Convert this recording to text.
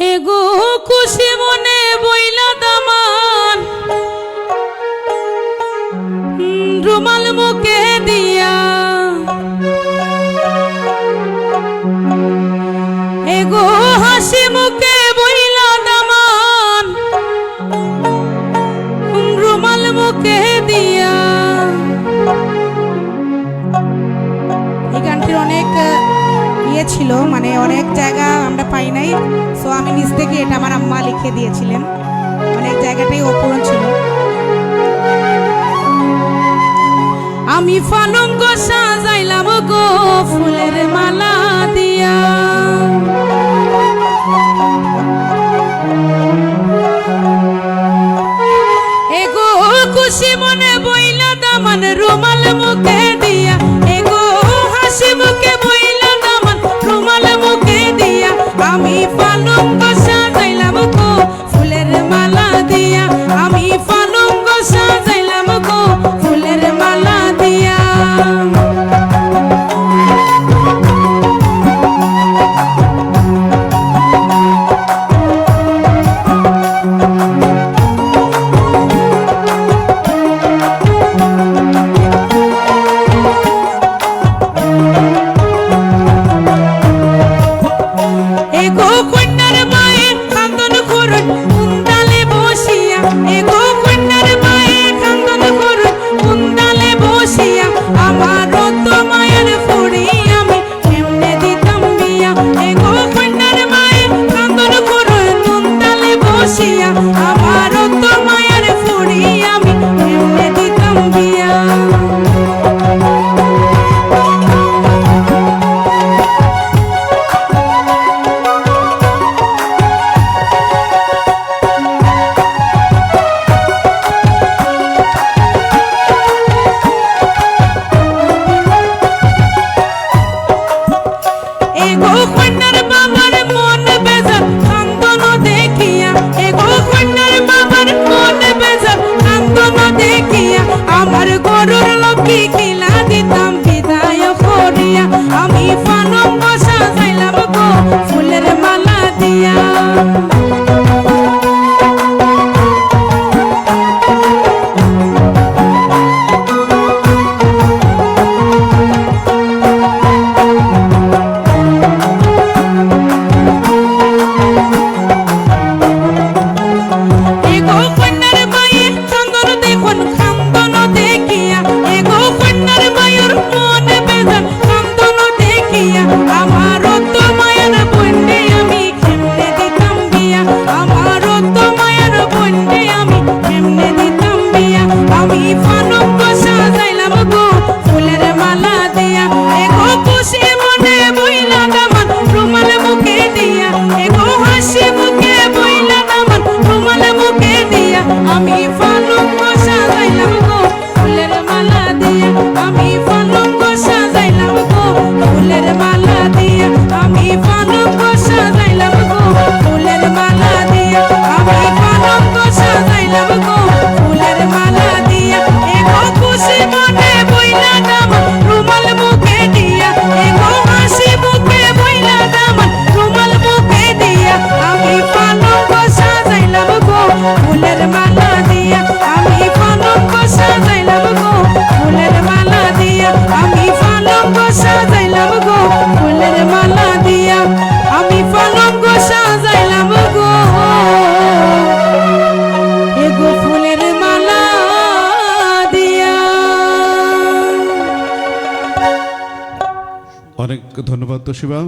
এগো খুশি মনে বইলা দামান। রুমাল মুখে দিয়া। এগো হাসি মুখে বইলা দামান। রুমাল মুখে দিয়া। এই গানটির অনেক দিয়েছিল মানে অনেক জায়গা আমরা পাই নাই। সো আমি নিজ থেকে এটা আমার আম্মা লিখে দিয়েছিলেন। অনেক জায়গাটাই অপূরণ ছিল। আমি ফলঙ্গ সাজাইলাম গো ফুলের মালা। keep me alive. Mommy, অনেক ধন্যবাদ তোশিবা